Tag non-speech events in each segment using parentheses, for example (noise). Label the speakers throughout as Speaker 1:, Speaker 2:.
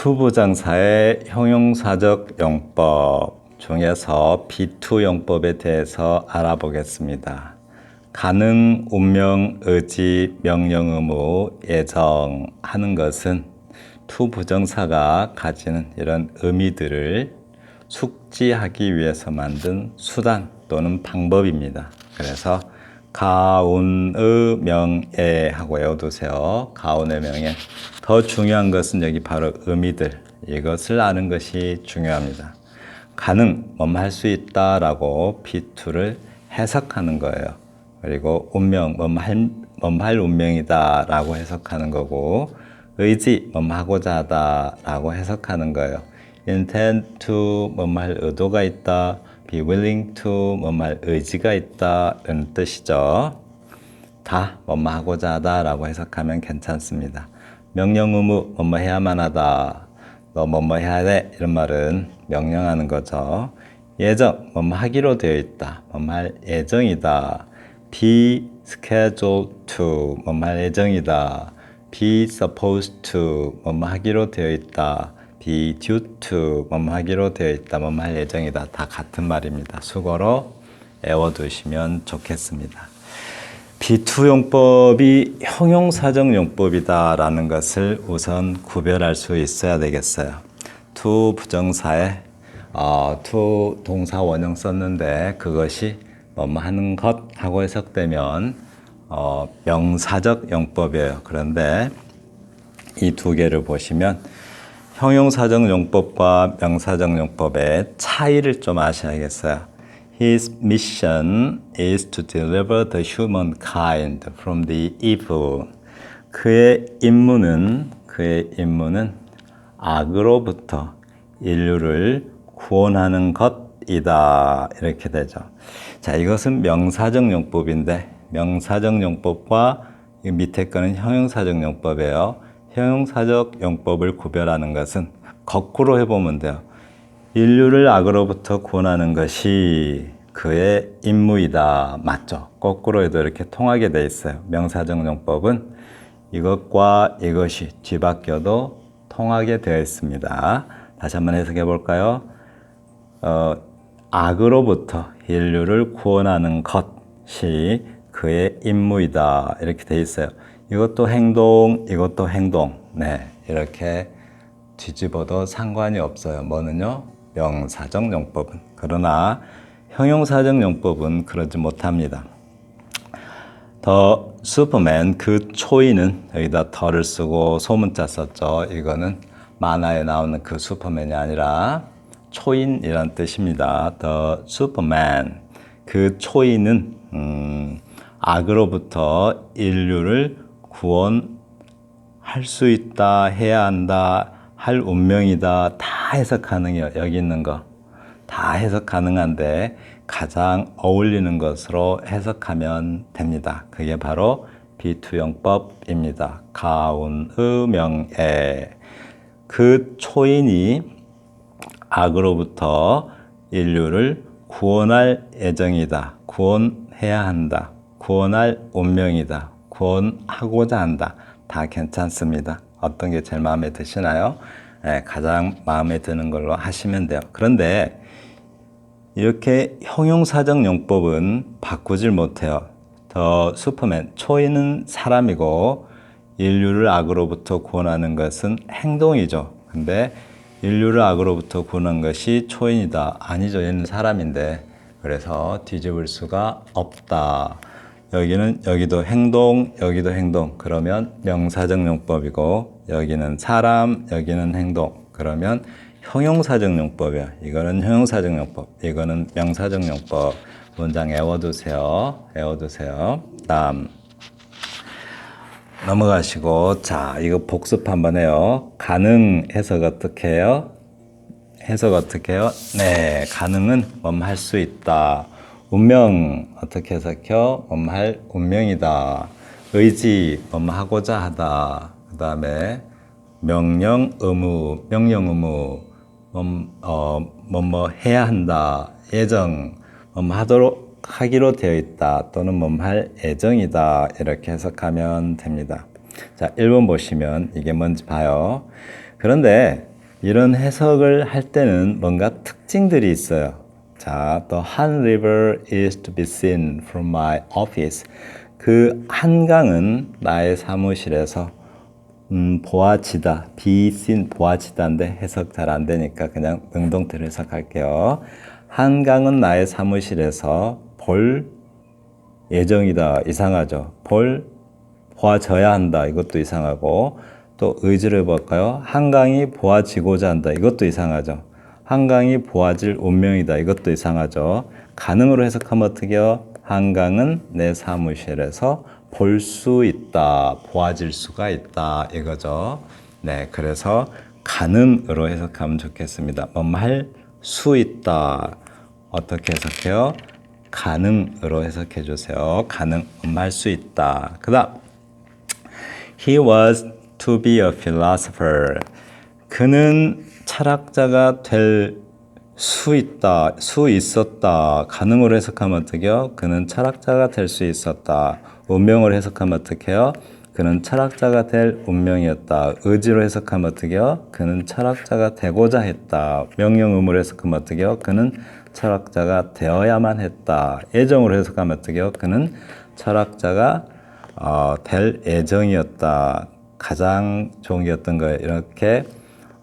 Speaker 1: 투부정사의 형용사적 용법 중에서 비투 용법에 대해서 알아보겠습니다. 가능, 운명, 의지, 명령, 의무, 예정 하는 것은 투부정사가 가지는 이런 의미들을 숙지하기 위해서 만든 수단 또는 방법입니다. 그래서 가운의 명예 하고 외워두세요. 가운의 명예. 더 중요한 것은 여기 바로 의미들. 이것을 아는 것이 중요합니다. 가능, 뭐할 수 있다라고 B2를 해석하는 거예요. 그리고 운명, 뭐할 운명이다라고 해석하는 거고, 의지, 뭐하고자 하다라고 해석하는 거예요. intend to, 뭐할 의도가 있다. Be willing to, 뭐할 의지가 있다는 뜻이죠. 다 뭐뭐 하고자 하다라고 해석하면 괜찮습니다. 명령 의무 뭐뭐 해야만 하다. 너 뭐뭐 해야 돼 이런 말은 명령하는 거죠. 예정 뭐뭐 하기로 되어 있다. 할 예정이다. be scheduled to 할 예정이다. be supposed to 뭐뭐 하기로 되어 있다. Be due to 뭐뭐 하기로 되어 있다. 뭐뭐 할 예정이다. 다 같은 말입니다. 수거로 외워두시면 좋겠습니다. 비투용법이 형용사적 용법이다라는 것을 우선 구별할 수 있어야 되겠어요. 투 부정사에 어, 투 동사 원형 썼는데 그것이 뭐뭐 하는 것 하고 해석되면 어, 명사적 용법이에요. 그런데 이 두 개를 보시면 형용사적 용법과 명사적 용법의 차이를 좀 아셔야겠어요. His mission is to deliver the humankind from the evil. 그의 임무는 그의 임무는 악으로부터 인류를 구원하는 것이다. 이렇게 되죠. 자, 이것은 명사적 용법인데 명사적 용법과 이 밑에 거는 형용사적 용법이에요. 형용사적 용법을 구별하는 것은 거꾸로 해보면 돼요. 인류를 악으로부터 구원하는 것이 그의 임무이다. 맞죠? 거꾸로 해도 이렇게 통하게 돼 있어요. 명사적 용법은 이것과 이것이 뒤바뀌어도 통하게 되어 있습니다. 다시 한번 해석해 볼까요? 어, 악으로부터 인류를 구원하는 것이 그의 임무이다. 이렇게 돼 있어요. 이것도 행동, 이것도 행동. 네, 이렇게 뒤집어도 상관이 없어요. 뭐는요? 명사적 용법은. 그러나 형용사적 용법은 그러지 못합니다. 더 슈퍼맨 그 초인은 여기다 더를 쓰고 소문자 썼죠. 이거는 만화에 나오는 그 슈퍼맨이 아니라 초인이란 뜻입니다. 더 슈퍼맨 그 초인은 음, 악으로부터 인류를 구원할 수 있다, 해야 한다, 할 운명이다 다 해석 가능해요. 여기 있는 거. 다 해석 가능한데 가장 어울리는 것으로 해석하면 됩니다. 그게 바로 비투영법입니다. 가운의명에 그 초인이 악으로부터 인류를 구원할 예정이다. 구원해야 한다. 구원할 운명이다. 구원하고자 한다. 다 괜찮습니다. 어떤 게 제일 마음에 드시나요? 네, 가장 마음에 드는 걸로 하시면 돼요. 그런데 이렇게 형용사적 용법은 바꾸질 못해요. 더 슈퍼맨, 초인은 사람이고 인류를 악으로부터 구원하는 것은 행동이죠. 근데 인류를 악으로부터 구원한 것이 초인이다. 아니죠. 얘는 사람인데. 그래서 뒤집을 수가 없다. 여기는 여기도 행동, 여기도 행동. 그러면 명사적 용법이고 여기는 사람, 여기는 행동. 그러면 형용사적 용법이야. 이거는 형용사적 용법. 이거는 명사적 용법. 문장 외워두세요. 외워두세요. 다음 넘어가시고 자 이거 복습 한번 해요. 가능 해석 어떻게 해요? 해석 어떻게 해요? 네, 가능은 뭐 할 수 있다. 운명 어떻게 해석해요? 뭐할 운명이다. 의지 뭐하고자 하다. 그 다음에 명령 의무 명령 의무 뭐, 어, 뭐뭐 해야 한다. 예정 뭐 하도록 하기로 되어 있다. 또는 뭐할 예정이다. 이렇게 해석하면 됩니다. 자, 1번 보시면 이게 뭔지 봐요. 그런데 이런 해석을 할 때는 뭔가 특징들이 있어요. 자, the Han River is to be seen from my office. 그 한강은 나의 사무실에서 음, 보아지다, be seen 보아지다인데 해석 잘 안 되니까 그냥 능동태로 해석할게요. 한강은 나의 사무실에서 볼 예정이다. 이상하죠. 볼 보아져야 한다. 이것도 이상하고 또 의지를 볼까요? 한강이 보아지고자 한다. 이것도 이상하죠. 한강이 보아질 운명이다. 이것도 이상하죠. 가능으로 해석하면 어떻게요? 한강은 내 사무실에서 볼 수 있다. 보아질 수가 있다. 이거죠. 네. 그래서 가능으로 해석하면 좋겠습니다. 뭐할 수 있다. 어떻게 해석해요? 가능으로 해석해 주세요. 가능, 할수 있다. 그 다음, He was to be a philosopher. 그는 철학자가 될 수 있다, 수 있었다. 가능으로 해석하면 어떻게요? 그는 철학자가 될 수 있었다. 운명으로 해석하면 어떻게요? 그는 철학자가 될 운명이었다. 의지로 해석하면 어떻게요? 그는 철학자가 되고자 했다. 명령 의무로 해석하면 어떻게요? 그는 철학자가 되어야만 했다. 예정으로 해석하면 어떻게요? 그는 철학자가 어, 될 예정이었다. 가장 좋은 게 어떤 거예요? 이렇게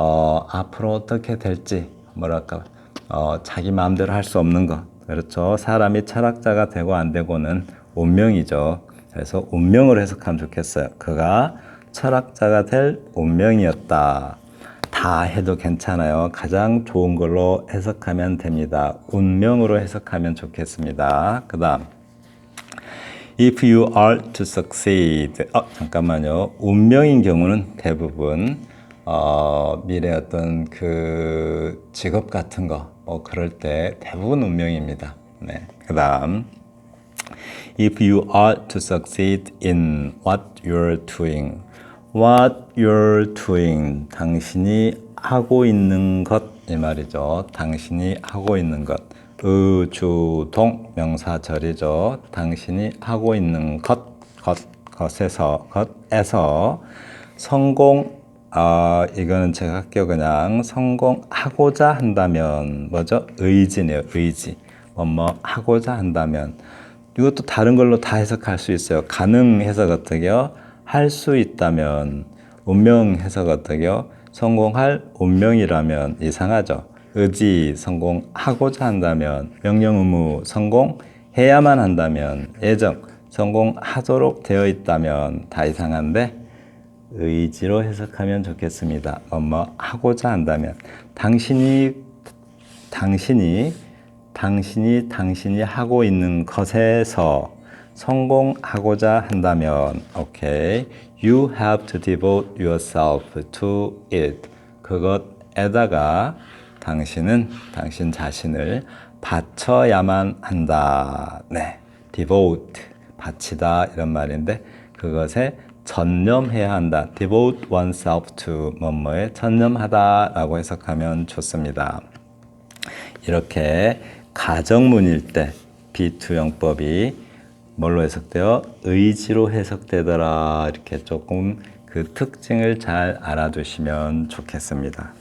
Speaker 1: 어, 앞으로 어떻게 될지 뭐랄까 어, 자기 마음대로 할 수 없는 것 그렇죠. 사람이 철학자가 되고 안 되고는 운명이죠. 그래서 운명으로 해석하면 좋겠어요. 그가 철학자가 될 운명이었다. 다 해도 괜찮아요. 가장 좋은 걸로 해석하면 됩니다. 운명으로 해석하면 좋겠습니다. 그 다음. If you are to succeed. 어, 잠깐만요. 운명인 경우는 대부분 어, 미래 어떤 그 직업 같은 거, 뭐 그럴 때 대부분 운명입니다. 네. 그 다음. If you are to succeed in what you're doing. What you're doing. 당신이 하고 있는 것. 이 말이죠. 당신이 하고 있는 것. 의주동 명사절이죠. 당신이 하고 있는 것, 것, 것에서, 것에서 성공, 아, 이거는 제가 할게요. 그냥 성공하고자 한다면, 뭐죠? 의지네요. 의지. 뭐, 뭐, 하고자 한다면. 이것도 다른 걸로 다 해석할 수 있어요. 가능 해석 어떻게요? 할 수 있다면, 운명 해석 어떻게요? 성공할 운명이라면 이상하죠. 의지 성공하고자 한다면, 명령 의무 성공해야만 한다면, 예정 성공하도록 되어 있다면 다 이상한데 의지로 해석하면 좋겠습니다. 뭐뭐 하고자 한다면 당신이 당신이 당신이 당신이 하고 있는 것에서 성공하고자 한다면 오케이 you have to devote yourself to it 그것에다가 당신은 당신 자신을 바쳐야만 한다. 네. devote 바치다 이런 말인데 그것에 전념해야 한다. devote oneself to 뭐뭐에 전념하다라고 해석하면 좋습니다. 이렇게 가정문일 때 비투영법이 뭘로 해석돼요? 의지로 해석되더라. 이렇게 조금 그 특징을 잘 알아두시면 좋겠습니다.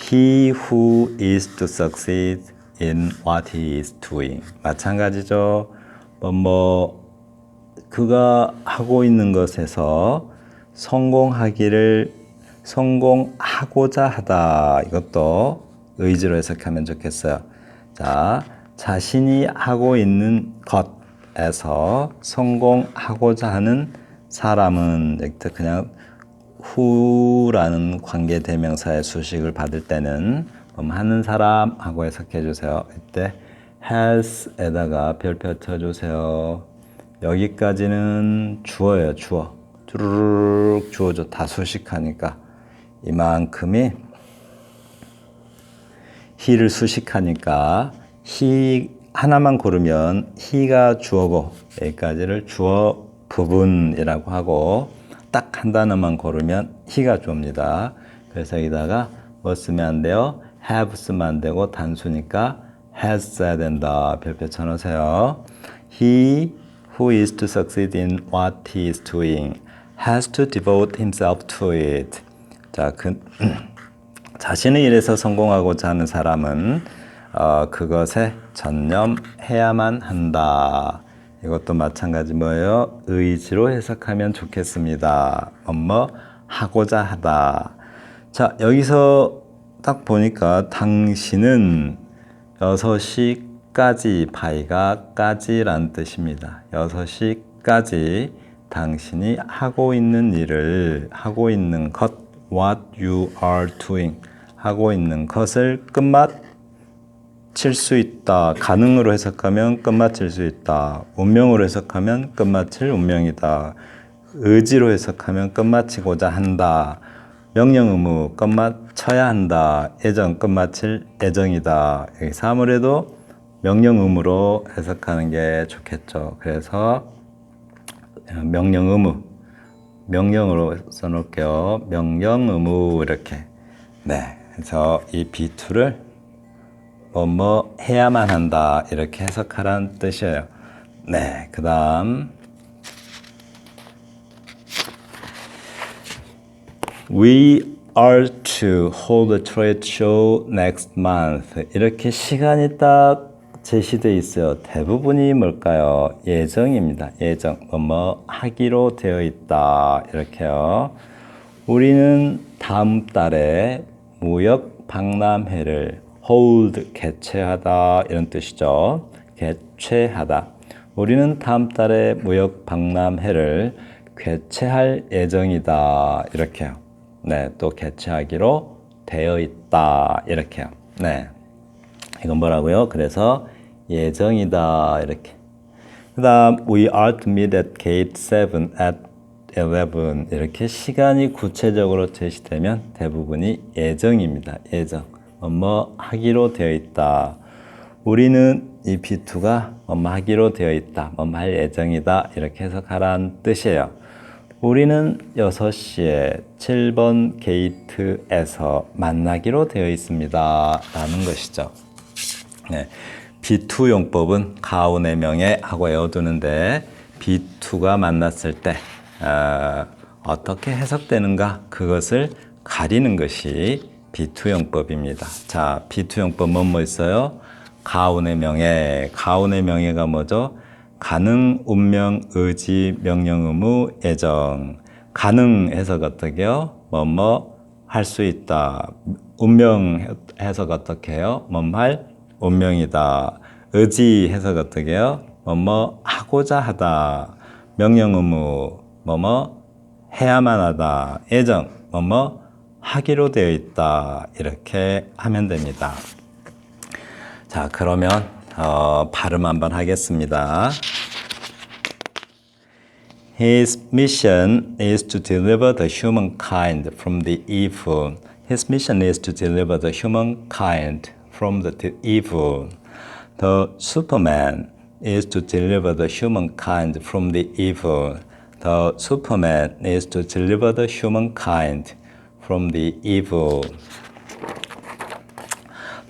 Speaker 1: He who is to succeed in what he is doing. 마찬가지죠. 뭐, 뭐, 그가 하고 있는 것에서 성공하기를 성공하고자 하다. 이것도 의지로 해석하면 좋겠어요. 자, 자신이 하고 있는 것에서 성공하고자 하는 사람은 그냥 후라는 관계 대명사의 수식을 받을 때는 하는 사람하고 해석해 주세요. 이때 has에다가 별표 쳐주세요. 여기까지는 주어예요, 주어. 주르륵 주어져 다 수식하니까 이만큼이 he를 수식하니까 he 하나만 고르면 he가 주어고 여기까지를 주어 부분이라고 하고 딱 한 단어만 고르면 he가 주어입니다. 그래서 여기다가 뭐 쓰면 안 돼요? have 쓰면 안 되고 단수니까 has 써야 된다. 별표 쳐놓으세요. He who is to succeed in what he is doing has to devote himself to it. 자, 그, (clears throat) 자신의 일에서 성공하고자 하는 사람은 어, 그것에 전념해야만 한다. 이것도 마찬가지 뭐예요? 의지로 해석하면 좋겠습니다. 뭐뭐 하고자 하다. 자, 여기서 딱 보니까 당신은 6시 까지 바이가 까지란 뜻입니다. 6시까지 당신이 하고 있는 일을 하고 있는 것 what you are doing 하고 있는 것을 끝맛 칠수 있다. 가능으로 해석하면 끝마칠 수 있다. 운명으로 해석하면 끝마칠 운명이다. 의지로 해석하면 끝마치고자 한다. 명령 의무 끝마쳐야 한다. 애정 끝마칠 애정이다. 여기서 아무래도 명령 의무로 해석하는 게 좋겠죠. 그래서 명령 의무 명령으로 써놓을게요. 명령 의무 이렇게 네. 그래서 이 B2를 뭐, 뭐 해야만 한다 이렇게 해석하라는 뜻이에요. 네, 그 다음 We are to hold a trade show next month. 이렇게 시간이 딱 제시되어 있어요. 대부분이 뭘까요? 예정입니다. 예정. 뭐, 뭐 하기로 되어 있다. 이렇게요. 우리는 다음 달에 무역 박람회를 hold 개최하다 이런 뜻이죠. 개최하다. 우리는 다음 달에 무역 박람회를 개최할 예정이다 이렇게요. 네, 또 개최하기로 되어 있다 이렇게요. 네, 이건 뭐라고요? 그래서 예정이다 이렇게. 그다음 we are to meet at gate 7 at 11 이렇게 시간이 구체적으로 제시되면 대부분이 예정입니다. 예정. 뭐뭐 하기로 되어 있다. 우리는 이 B2가 뭐뭐 하기로 되어 있다. 뭐뭐 할 예정이다. 이렇게 해석하라는 뜻이에요. 우리는 6시에 7번 게이트에서 만나기로 되어 있습니다. 라는 것이죠. 네. B2 용법은 가운의 명에 하고 외워두는데 B2가 만났을 때 어, 어떻게 해석되는가 그것을 가리는 것이 B2 용법입니다. 자, B2 용법 뭐뭐 있어요? 가운의 명예. 가운의 명예가 뭐죠? 가능, 운명, 의지, 명령, 의무, 애정. 가능 해석 어떻게요? 뭐뭐 할 수 있다. 운명 해석 어떻게 해요? 뭐뭐 할 운명이다. 의지 해석 어떻게 해요? 뭐뭐 하고자 하다. 명령, 의무, 뭐뭐 해야만 하다. 애정, 뭐뭐 하기로 되어 있다. 이렇게 하면 됩니다. 자, 그러면 어, 발음 한번 하겠습니다. His mission is to deliver the humankind from the evil. His mission is to deliver the humankind from the evil. The Superman is to deliver the humankind from the evil. The Superman is to deliver the humankind from the evil.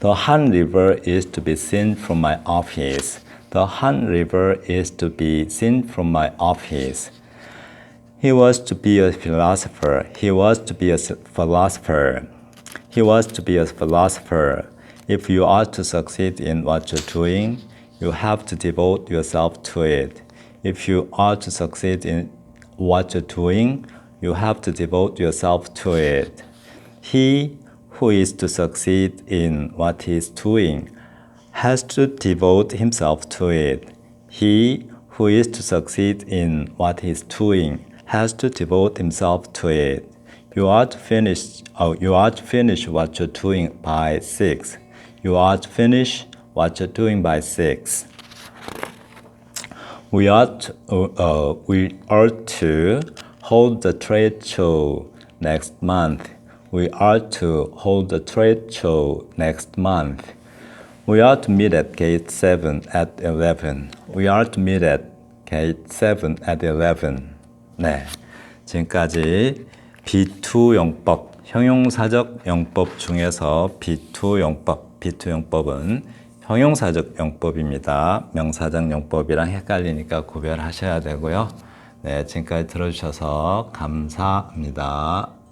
Speaker 1: The Han River is to be seen from my office. The Han River is to be seen from my office. He was to be a philosopher. He was to be a philosopher. He was to be a philosopher. If you are to succeed in what you're doing, you have to devote yourself to it. If you are to succeed in what you're doing, you have to devote yourself to it. He who is to succeed in what he is doing has to devote himself to it. He who is to succeed in what he is doing has to devote himself to it. You are to finish. Oh, you are to finish what you're doing by six. You are to finish what you're doing by six. We are to, uh, we are to hold the trade show next month. We are to hold the trade show next month. We are to meet at gate 7 at 11. We are to meet at gate 7 at 11. 네. 지금까지 B2 용법, 형용사적 용법 중에서 B2 용법, B2 용법은 형용사적 용법입니다. 명사적 용법이랑 헷갈리니까 구별하셔야 되고요. 네, 지금까지 들어주셔서 감사합니다.